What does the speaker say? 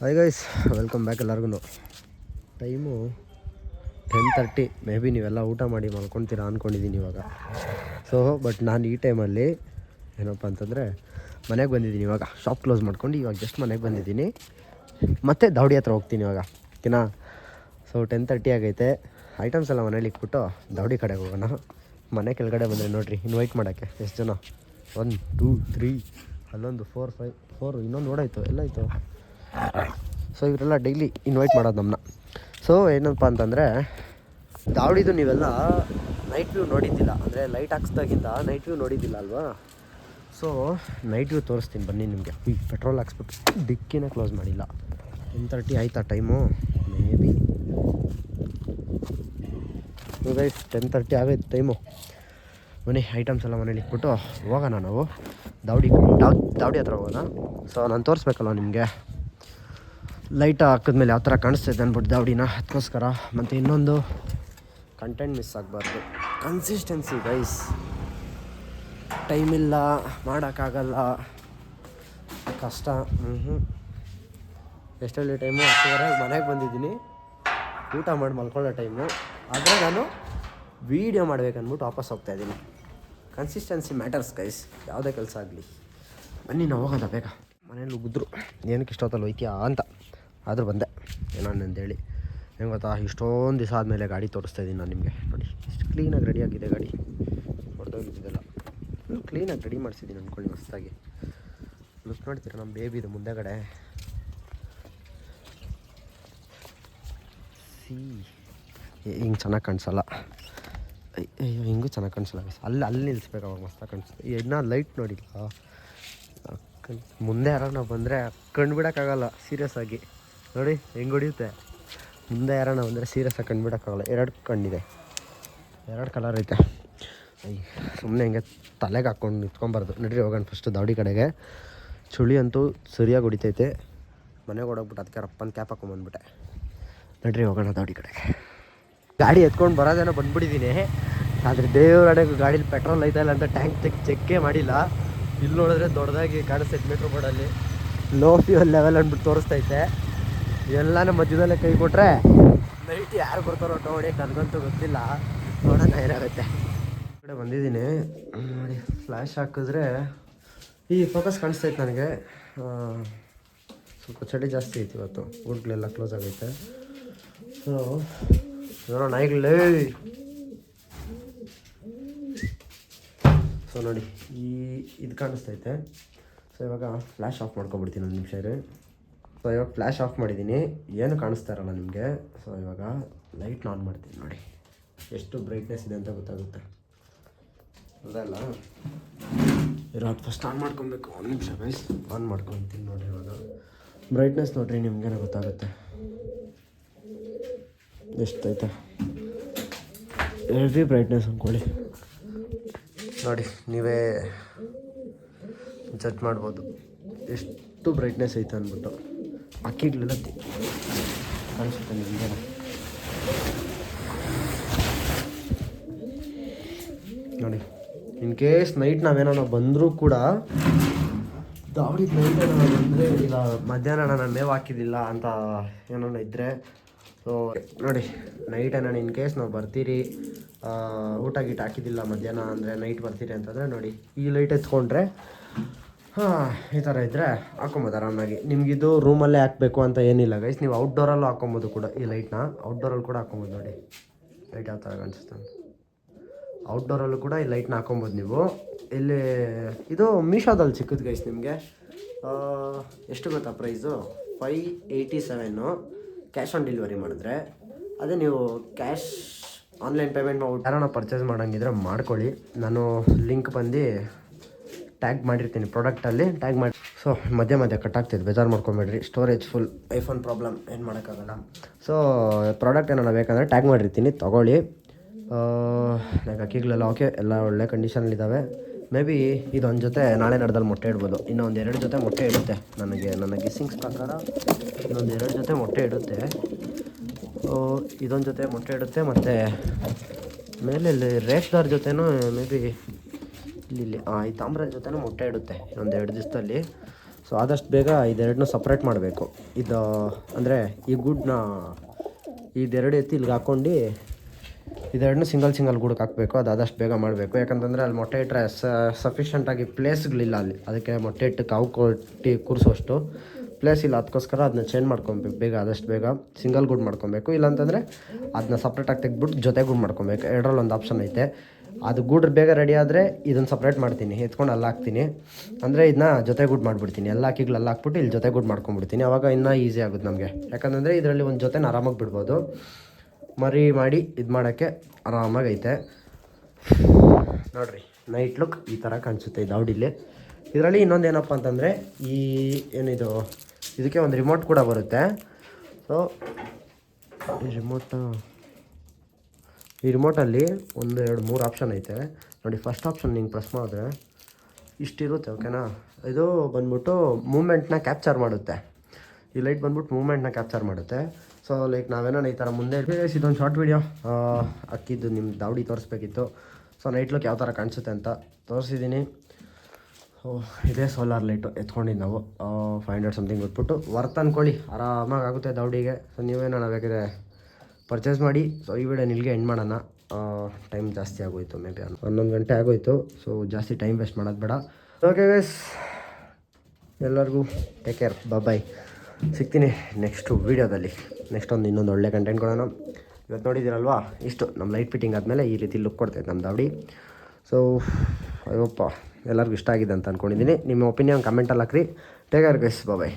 Hi guys welcome back ಎಲ್ಲರಿಗೂ time ten thirty maybe ನೀವೆಲ್ಲ ಊಟ ಮಾಡಿ ಮಲ್ಕೊತೀರಾ ಅಂದ್ಕೊಂಡಿದ್ದೀನಿ ಇವಾಗ. ಸೊ ಬಟ್ ನಾನು ಈ ಟೈಮಲ್ಲಿ ಏನಪ್ಪ ಅಂತಂದರೆ ಮನೆಗೆ ಬಂದಿದ್ದೀನಿ ಇವಾಗ. ಶಾಪ್ ಕ್ಲೋಸ್ ಮಾಡ್ಕೊಂಡು ಇವಾಗ ಜಸ್ಟ್ ಮನೆಗೆ ಬಂದಿದ್ದೀನಿ ಮತ್ತೆ ದೌಡಿ ಹತ್ರ ಹೋಗ್ತೀನಿ ಇವಾಗ. ಓಕೆನಾ? ಸೊ ಟೆನ್ ತರ್ಟಿ ಆಗೈತೆ. ಐಟಮ್ಸ್ ಎಲ್ಲ ಮನೇಲಿ ಇಟ್ಬಿಟ್ಟು ದೌಡಿ ಕಡೆಗೆ ಹೋಗೋಣ. ಮನೆ ಕೆಳಗಡೆ ಬಂದರೆ ನೋಡಿರಿ ಇನ್ವೈಟ್ ಮಾಡೋಕ್ಕೆ. ಎಷ್ಟು ಜನ? ಒನ್ ಟೂ ತ್ರೀ ಅಲ್ಲೊಂದು ಫೋರ್ ಫೈವ್ ಫೋರ್ ಇನ್ನೊಂದು ಓಡಾಯ್ತು. ಎಲ್ಲಾಯಿತು ಸೊ ಇವರೆಲ್ಲ ಡೈಲಿ ಇನ್ವೈಟ್ ಮಾಡೋದು ನಮ್ಮನ್ನ ಸೊ ಏನಪ್ಪ ಅಂತಂದರೆ ದಾವಡಿದು ನೀವೆಲ್ಲ ನೈಟ್ ವ್ಯೂ ನೋಡಿದ್ದಿಲ್ಲ ಅಂದರೆ ಲೈಟ್ ಹಾಕ್ಸ್ದಾಗಿಂದ ನೈಟ್ ವ್ಯೂ ನೋಡಿದ್ದಿಲ್ಲ ಅಲ್ವಾ? ಸೊ ನೈಟ್ ವ್ಯೂ ತೋರಿಸ್ತೀನಿ ಬನ್ನಿ ನಿಮಗೆ. ಈ ಪೆಟ್ರೋಲ್ ಹಾಕ್ಸ್ಬಿಟ್ಟು ಡಿಕ್ಕಿನೇ ಕ್ಲೋಸ್ ಮಾಡಿಲ್ಲ. ಟೆನ್ ತರ್ಟಿ ಆಯ್ತಾ time maybe guys ten thirty ಆಗೈತೆ ಟೈಮು ಮನೆ ಐಟಮ್ಸ್ ಎಲ್ಲ ಮನೇಲಿ ಇಟ್ಬಿಟ್ಟು ಹೋಗೋಣ ನಾವು. ದಾವಡಿ ದಾವ್ ದಾವಡಿ ಹತ್ರ ಹೋಗೋಣ. ಸೊ ನಾನು ತೋರಿಸ್ಬೇಕಲ್ಲ ನಿಮಗೆ? ಲೈಟ್ ಹಾಕಿದ್ಮೇಲೆ ಯಾವ ಥರ ಕಾಣಿಸ್ತೈತೆ ಅಂದ್ಬಿಟ್ಟು ದಾವಡಿನ ಅದಕ್ಕೋಸ್ಕರ ಮತ್ತು ಇನ್ನೊಂದು ಕಂಟೆಂಟ್ ಮಿಸ್ ಆಗಬಾರ್ದು. ಕನ್ಸಿಸ್ಟೆನ್ಸಿ ಗೈಸ್ ಟೈಮ್ ಇಲ್ಲ, ಮಾಡೋಕ್ಕಾಗಲ್ಲ. ಕಷ್ಟ. ಹ್ಞೂ ಎಷ್ಟೊಳ್ಳೆ ಟೈಮು ಅಷ್ಟೇ ಮನೆಗೆ ಬಂದಿದ್ದೀನಿ. ಊಟ ಮಾಡಿ ಮಲ್ಕೊಳ್ಳೋ ಟೈಮು ಆದರೆ ನಾನು ವೀಡಿಯೋ ಮಾಡ್ಬೇಕಂದ್ಬಿಟ್ಟು ವಾಪಸ್ ಹೋಗ್ತಾ ಇದ್ದೀನಿ. ಕನ್ಸಿಸ್ಟೆನ್ಸಿ ಮ್ಯಾಟರ್ಸ್ ಗೈಸ್ ಯಾವುದೇ ಕೆಲಸ ಆಗಲಿ. ಬನ್ನಿ, ನಾವು ಹೋಗೋದ ಬೇಗ? ಮನೇಲಿ ಉಗಿದ್ರು ಏನಕ್ಕೆ ಇಷ್ಟೊತ್ತಲ್ಲಿ ಹೋಯ್ತೀಯಾ ಅಂತ. ಆದರೂ ಬಂದೆ. ಏನೋ ಅಂತೇಳಿ ಹೆಂಗೆ ಗೊತ್ತಾ? ಇಷ್ಟೊಂದು ದಿವಸ ಆದಮೇಲೆ ಗಾಡಿ ತೋರಿಸ್ತಾ ಇದ್ದೀನಿ ನಾನು ನಿಮಗೆ. ನೋಡಿ, ಇಷ್ಟು ಕ್ಲೀನಾಗಿ ರೆಡಿಯಾಗಿದೆ ಗಾಡಿ. ಹೊಡೆದೋಗಿದ್ದೆಲ್ಲ ಕ್ಲೀನಾಗಿ ರೆಡಿ ಮಾಡಿಸಿದ್ದೀನಿ ಅಂದ್ಕೊಳ್ಳಿ ಮಸ್ತಾಗಿ. ಲುಕ್ ನೋಡ್ತೀರಾ ನಮ್ಮ ಬೇಬಿ ಬೇಬಿದು ಮುಂದೆಗಡೆ. ಸಿ ಹಿಂಗೆ ಚೆನ್ನಾಗಿ ಕಾಣಿಸಲ್ಲ. ಅಯ್ಯೋ, ಹಿಂಗೂ ಚೆನ್ನಾಗಿ ಕಾಣಿಸಲ್ಲ. ಅಲ್ಲಿ ಅಲ್ಲಿ ನಿಲ್ಲಿಸ್ಬೇಕು ಅವಾಗ ಮಸ್ತಾಗಿ ಕಾಣಿಸುತ್ತೆ. ಇನ್ನೂ ಲೈಟ್ ನೋಡಿಲ್ಲ. ಮುಂದೆ ಮುಂದೆ ನಾವು ಬಂದರೆ ಕಣ್ಣು ಬಿಡೋಕ್ಕಾಗಲ್ಲ ಸೀರಿಯಸ್ ಆಗಿ. ನೋಡಿ, ಹೆಂಗೆ ಹೊಡಿಯುತ್ತೆ? ಮುಂದೆ ಯಾರನ್ನ ಅಂದರೆ ಸೀರಿಯಸ್ ಆಗಿ ಕಂಡುಬಿಡೋಕ್ಕಾಗಲ್ಲ ಎರಡು ಕಣ್ಣಿದೆ. ಎರಡು ಕಲರ್ ಐತೆ. ಅಯ್ಯ ಸುಮ್ಮನೆ ಹಿಂಗೆ ತಲೆಗೆ ಹಾಕ್ಕೊಂಡು ನಿಂತ್ಕೊಬಾರ್ದು. ನಡ್ರಿ, ಹೋಗೋಣ ಫಸ್ಟು ದಾವಡಿ ಕಡೆಗೆ. ಚುಳಿ ಅಂತೂ ಸರಿಯಾಗಿ ಹೊಡಿತೈತೆ. ಮನೆಗೆ ಹೊಡೋಗ್ಬಿಟ್ಟು ಅದಕ್ಕೆ ರಪ್ಪನ ಕ್ಯಾಪ್ ಹಾಕೊಂಬಂದ್ಬಿಟ್ಟೆ ನಡ್ರಿ, ಹೋಗೋಣ ದಾವಡಿ ಕಡೆಗೆ. ಗಾಡಿ ಎತ್ಕೊಂಡು ಬರೋದೇನೋ ಬಂದ್ಬಿಟ್ಟಿದ್ದೀನಿ ಆದರೆ ದೇವರಡೆಗೆ ಗಾಡೀಲಿ ಪೆಟ್ರೋಲ್ ಐತಾ ಇಲ್ಲ ಅಂತ ಟ್ಯಾಂಕ್ ಚೆಕ್ ಚೆಕ್ಕೇ ಮಾಡಿಲ್ಲ. ಇಲ್ಲಿ ನೋಡಿದ್ರೆ ದೊಡ್ಡದಾಗಿ ಕಾಣಿಸ್ತೈತೆ ಮೆಟ್ರೋ ಬೋರ್ಡಲ್ಲಿ ಲೋ ಫ್ಯೂಲ್ ಲೆವೆಲ್ ಅಂದ್ಬಿಟ್ಟು ತೋರಿಸ್ತೈತೆ. ಎಲ್ಲಾನು ಮಧ್ಯದಲ್ಲೇ ಕೈ ಕೊಟ್ರೆ ನೈಟ್ ಯಾರು ಬರ್ತಾರೋ ನೋಡಿ ನನಗಂತೂ ಗೊತ್ತಿಲ್ಲ. ನೋಡೋಣ ಏನಾಗುತ್ತೆ. ಕಡೆ ಬಂದಿದ್ದೀನಿ. ನೋಡಿ ಫ್ಲ್ಯಾಶ್ ಹಾಕಿದ್ರೆ ಈ ಫೋಕಸ್ ಕಾಣಿಸ್ತೈತೆ ನನಗೆ. ಸ್ವಲ್ಪ ಚಳಿ ಜಾಸ್ತಿ ಐತಿ ಇವತ್ತು. ಊರುಗಳೆಲ್ಲ ಕ್ಲೋಸ್ ಆಗೈತೆ. ಸೊ ನೋಡೋಣ ಈಗಲೇ. ಸೊ ನೋಡಿ, ಈ ಇದು ಕಾಣಿಸ್ತೈತೆ ಸೊ ಇವಾಗ ಫ್ಲ್ಯಾಶ್ ಆಫ್ ಮಾಡ್ಕೊಬಿಡ್ತೀನಿ ಒಂದು ನಿಮಿಷ ಇರಿ. ಸೊ ಇವಾಗ ಫ್ಲ್ಯಾಶ್ ಆಫ್ ಮಾಡಿದ್ದೀನಿ ಏನು ಕಾಣಿಸ್ತಾ ಇರಲ್ಲ ನಿಮಗೆ? ಸೊ ಇವಾಗ ಲೈಟ್ನ ಆನ್ ಮಾಡ್ತೀನಿ ನೋಡಿ. ಎಷ್ಟು ಬ್ರೈಟ್ನೆಸ್ ಇದೆ ಅಂತ ಗೊತ್ತಾಗುತ್ತೆ. ಅದಲ್ಲ ಇರೋದು ಫಸ್ಟ್ ಆನ್ ಮಾಡ್ಕೊಬೇಕು. ಒಂದು ನಿಮಿಷ ಗೈಸ್ ಆನ್ ಮಾಡ್ಕೊತೀನಿ ನೋಡಿ ಇವಾಗ. ಬ್ರೈಟ್ನೆಸ್ ನೋಡಿರಿ ನಿಮಗೇನೋ ಗೊತ್ತಾಗುತ್ತೆ. ಎಷ್ಟೈತೆ? ಹೆವಿ ಬ್ರೈಟ್ನೆಸ್ ಅಂದ್ಕೊಳ್ಳಿ ನೋಡಿ, ನೀವೇ ಜಡ್ಜ್ ಮಾಡ್ಬೋದು. ಎಷ್ಟು ಬ್ರೈಟ್ನೆಸ್ ಐತೆ ಅಂದ್ಬಿಟ್ಟು. ನಿಮಗೆ ನೋಡಿ ಇನ್ ಕೇಸ್ ನೈಟ್ ನಾವೇನೋ ಬಂದರೂ ಕೂಡ ದಾವಡಿ ನೈಟ್ ಬಂದರೆ ಇಲ್ಲ, ಮಧ್ಯಾಹ್ನ ನಾನು ಮೇವು ಹಾಕಿದ್ದಿಲ್ಲ ಅಂತ ಏನೋ ಇದ್ದರೆ ಸೊ ನೋಡಿ ನೈಟ್ ನಾನು ಇನ್ ಕೇಸ್ ನಾವು ಬರ್ತೀರಿ ಊಟ ಗೀಟ ಹಾಕಿದ್ದಿಲ್ಲ ಮಧ್ಯಾಹ್ನ ಅಂದರೆ ನೈಟ್ ಬರ್ತೀರಿ ಅಂತಂದರೆ ನೋಡಿ, ಈ ಲೈಟ್ ಎತ್ಕೊಂಡ್ರೆ ಹಾಂ, ಈ ಥರ ಇದ್ದರೆ ಹಾಕೊಬೋದು ಆರಾಮಾಗಿ. ನಿಮಗಿದು ರೂಮಲ್ಲೇ ಹಾಕಬೇಕು ಅಂತ ಏನಿಲ್ಲ ಗೈಸ್ ನೀವು ಔಟ್ಡೋರಲ್ಲೂ ಹಾಕೊಬೋದು ಕೂಡ ಈ ಲೈಟ್ನ ಔಟ್ಡೋರಲ್ಲಿ ಕೂಡ ಹಾಕೊಬೋದು ನೋಡಿ. ಲೈಟ್ ಯಾವ ಥರ ಕಾಣಿಸುತ್ತೆ ಔಟ್ಡೋರಲ್ಲೂ ಕೂಡ ಈ ಲೈಟ್ನ ಹಾಕೊಬೋದು ನೀವು. ಇಲ್ಲಿ, ಇದು ಮೀಶೋದಲ್ಲಿ ಸಿಕ್ಕುತ್ತೆ ಗೈಸ್ ನಿಮಗೆ. ಎಷ್ಟು ಗೊತ್ತಾ price five eighty seven cash on delivery ಮಾಡಿದ್ರೆ. ಅದೇ ನೀವು ಕ್ಯಾಶ್ ಆನ್ಲೈನ್ ಪೇಮೆಂಟ್ ಮಾಡ್ಬಿಟ್ಟು ಯಾರನ್ನ ಪರ್ಚೇಸ್ ಮಾಡೋಂಗಿದ್ರೆ ಮಾಡ್ಕೊಳ್ಳಿ. ನಾನು ಲಿಂಕ್ ಬಂದು ಟ್ಯಾಗ್ ಮಾಡಿರ್ತೀನಿ ಪ್ರಾಡಕ್ಟಲ್ಲಿ, ಟ್ಯಾಗ್ ಮಾಡಿ. ಸೊ ಮಧ್ಯೆ ಮಧ್ಯೆ ಕಟ್ ಆಗ್ತಿದೆ, ಬೇಜಾರು ಮಾಡ್ಕೊಬೇಡ್ರಿ. ಸ್ಟೋರೇಜ್ ಫುಲ್ ಐಫೋನ್ ಪ್ರಾಬ್ಲಮ್ ಏನು ಮಾಡೋಕ್ಕಾಗಲ್ಲ. ಸೊ ಪ್ರಾಡಕ್ಟ್ ಏನಾರ ಬೇಕಂದರೆ ಟ್ಯಾಗ್ ಮಾಡಿರ್ತೀನಿ, ತೊಗೊಳ್ಳಿ. ನನಗೆ ಅಕ್ಕಿಗಳೆಲ್ಲ ಓಕೆ ಎಲ್ಲ ಒಳ್ಳೆ ಕಂಡೀಷನಲ್ಲಿದ್ದಾವೆ ಮೇ ಬಿ ಇದೊಂದು ಜೊತೆ ನಾಳೆ ನಡೆದಲ್ಲಿ ಮೊಟ್ಟೆ ಇಡ್ಬೋದು. ಇನ್ನೊಂದು ಎರಡು ಜೊತೆ ಮೊಟ್ಟೆ ಇಡುತ್ತೆ. ನನಗೆ ನನ್ನ ಗಿಸ್ಸಿಂಗ್ಸ್ ಪ್ರಕಾರ ಇನ್ನೊಂದು ಎರಡು ಜೊತೆ ಮೊಟ್ಟೆ ಇಡುತ್ತೆ. ಇದೊಂದು ಜೊತೆ ಮೊಟ್ಟೆ ಇಡುತ್ತೆ, ಮತ್ತು ಮೇಲೆ ರೇಷ್ದಾರ್ ಜೊತೆನೂ ಮೇ ಬಿ ಇಲ್ಲಿ ಈ ತಾಮ್ರದ ಜೊತೆನೂ ಮೊಟ್ಟೆ ಇಡುತ್ತೆ, ಒಂದು ಎರಡು ದಿವಸದಲ್ಲಿ. ಸೊ ಆದಷ್ಟು ಬೇಗ ಇದೆರಡನ್ನೂ ಸಪ್ರೇಟ್ ಮಾಡಬೇಕು. ಇದು, ಅಂದರೆ ಈ ಗುಡ್ನ, ಇದೆರಡು ಎತ್ತಿ ಇಲ್ಲಿಗೆ ಹಾಕ್ಕೊಂಡು ಇದೆರಡನ್ನೂ ಸಿಂಗಲ್ ಸಿಂಗಲ್ ಗೂಡಕ್ಕೆ ಹಾಕಬೇಕು, ಅದು ಆದಷ್ಟು ಬೇಗ ಮಾಡಬೇಕು. ಯಾಕಂತಂದರೆ ಅಲ್ಲಿ ಮೊಟ್ಟೆ ಇಟ್ಟರೆ ಸಫಿಷಿಯಂಟಾಗಿ ಪ್ಲೇಸ್ಗಳಿಲ್ಲ ಅಲ್ಲಿ. ಅದಕ್ಕೆ ಮೊಟ್ಟೆ ಇಟ್ಟು ಕಾವು ಕೊಟ್ಟು ಕೂರಿಸೋಷ್ಟು ಪ್ಲೇಸ್ ಇಲ್ಲ. ಅದಕ್ಕೋಸ್ಕರ ಅದನ್ನ ಚೇಂಜ್ ಮಾಡ್ಕೊಬೇಕು. ಬೇಗ, ಆದಷ್ಟು ಬೇಗ ಸಿಂಗಲ್ ಗುಡ್ ಮಾಡ್ಕೊಬೇಕು. ಇಲ್ಲಾಂತಂದರೆ ಅದನ್ನ ಸಪ್ರೇಟಾಗಿ ತೆಗೆದ್ಬಿಟ್ಟು ಜೊತೆ ಗುಡ್ ಮಾಡ್ಕೊಬೇಕು. ಎರಡರಲ್ಲಿ ಒಂದು ಆಪ್ಷನ್ ಐತೆ. ಅದು ಗೂಡ್ರ್ ಬೇಗ ರೆಡಿ ಆದರೆ ಇದನ್ನು ಸಪ್ರೇಟ್ ಮಾಡ್ತೀನಿ. ಎತ್ಕೊಂಡು ಅಲ್ಲಿ ಹಾಕ್ತೀನಿ. ಅಂದರೆ ಇದನ್ನ ಜೊತೆ ಗುಡ್ ಮಾಡಿಬಿಡ್ತೀನಿ. ಎಲ್ಲ ಅಲ್ಲಿ ಹಾಕ್ಬಿಟ್ಟು ಇಲ್ಲಿ ಜೊತೆ ಗುಡ್ ಮಾಡ್ಕೊಂಡ್ಬಿಡ್ತೀನಿ. ಅವಾಗ ಇನ್ನೂ ಈಸಿ ಆಗುತ್ತೆ ನಮಗೆ. ಯಾಕಂತಂದರೆ ಇದರಲ್ಲಿ ಒಂದು ಜೊತೆನ ಆರಾಮಾಗಿ ಬಿಡ್ಬೋದು. ಮರಿ ಮಾಡಿ ಇದು ಮಾಡೋಕ್ಕೆ ಆರಾಮಾಗೈತೆ ನೋಡ್ರಿ ನೈಟ್ ಲುಕ್ ಈ ಥರ ಕಾಣಿಸುತ್ತೆ. ಇದು ಔಡಿಲಿ. ಇದರಲ್ಲಿ ಇನ್ನೊಂದು ಏನಪ್ಪ ಅಂತಂದರೆ ಈ ಏನಿದು, ಇದಕ್ಕೆ ಒಂದು ರಿಮೋಟ್ ಕೂಡ ಬರುತ್ತೆ. ಸೊ ರಿಮೋಟು ಈ ರಿಮೋಟಲ್ಲಿ ಒಂದು, ಎರಡು, ಮೂರು ಆಪ್ಷನ್ ಐತೆ. ನೋಡಿ ಫಸ್ಟ್ ಆಪ್ಷನ್ ನಿಂಗೆ ಪ್ರೆಸ್ ಮಾಡಿದ್ರೆ ಇಷ್ಟಿರುತ್ತೆ ಓಕೆನಾ ಇದು ಬಂದ್ಬಿಟ್ಟು ಮೂಮೆಂಟ್ನ ಕ್ಯಾಪ್ಚರ್ ಮಾಡುತ್ತೆ. ಈ ಲೈಟ್ ಬಂದ್ಬಿಟ್ಟು ಮೂಮೆಂಟ್ನ ಕ್ಯಾಪ್ಚರ್ ಮಾಡುತ್ತೆ. ಸೊ ಲೈಕ್ ನಾವೇನೋ ಈ ಥರ ಮುಂದೆ ಇದೊಂದು ಶಾರ್ಟ್ ವೀಡಿಯೋ ಅಕ್ಕಿದ್ದು ನಿಮ್ಮ ದಾವಡಿ ತೋರಿಸ್ಬೇಕಿತ್ತು. ಸೊ ನೈಟ್ ಲುಕ್ ಯಾವ ಥರ ಕಾಣಿಸುತ್ತೆ ಅಂತ ತೋರಿಸಿದ್ದೀನಿ ಸೊ ಇದೇ ಸೋಲಾರ್ ಲೈಟು ಎತ್ಕೊಂಡಿದ್ದು ನಾವು. ಫೈವ್ ಹಂಡ್ರೆಡ್ ಸಮಥಿಂಗ್ ಕೊಟ್ಬಿಟ್ಟು ವರ್ತ್ ಅಂದ್ಕೊಳ್ಳಿ ಆರಾಮಾಗಿ ಆಗುತ್ತೆ ದೌಡಿಗೆ ಸೊ ನೀವೇನೋ ಬೇಕಿದ್ರೆ ಪರ್ಚೇಸ್ ಮಾಡಿ ಸೊ ಈ ವಿಡಿಯೋ ನಿಲ್ಗೆ ಎಂಡ್ ಮಾಡೋಣ. ಟೈಮ್ ಜಾಸ್ತಿ ಆಗೋಯ್ತು ಮೇ ಬಿ ಹನ್ನೊಂದು ಗಂಟೆ ಆಗೋಯ್ತು ಸೊ ಜಾಸ್ತಿ ಟೈಮ್ ವೇಸ್ಟ್ ಮಾಡೋದು ಬೇಡ. ಓಕೆ ಗೈಸ್ ಎಲ್ಲರಿಗೂ ಟೇಕ್ ಕೇರ್ ಬಾಯ್ ಸಿಗ್ತೀನಿ ನೆಕ್ಸ್ಟು ವೀಡಿಯೋದಲ್ಲಿ ನೆಕ್ಸ್ಟ್ ಒಂದು ಇನ್ನೊಂದು ಒಳ್ಳೆ ಕಂಟೆಂಟ್ ಕೊಡೋಣ. ಇವತ್ತು ನೋಡಿದ್ದೀರಲ್ವಾ? ಇಷ್ಟು. ನಮ್ಮ ಲೈಟ್ ಫಿಟ್ಟಿಂಗ್ ಆದಮೇಲೆ ಈ ರೀತಿ ಲುಕ್ ಕೊಡ್ತೈತೆ ನಮ್ಮ ದಾವಡಿ ಸೊ ಅಯ್ಯಪ್ಪ ಎಲ್ಲರಿಗೂ ಇಷ್ಟ ಆಗಿದೆ ಅಂತ ಅಂದ್ಕೊಂಡಿದ್ದೀನಿ ನಿಮ್ಮ ಒಪಿನಿಯನ್ ಕಮೆಂಟಲ್ಲಿ ಹಾಕ್ರಿ. Take care guys bye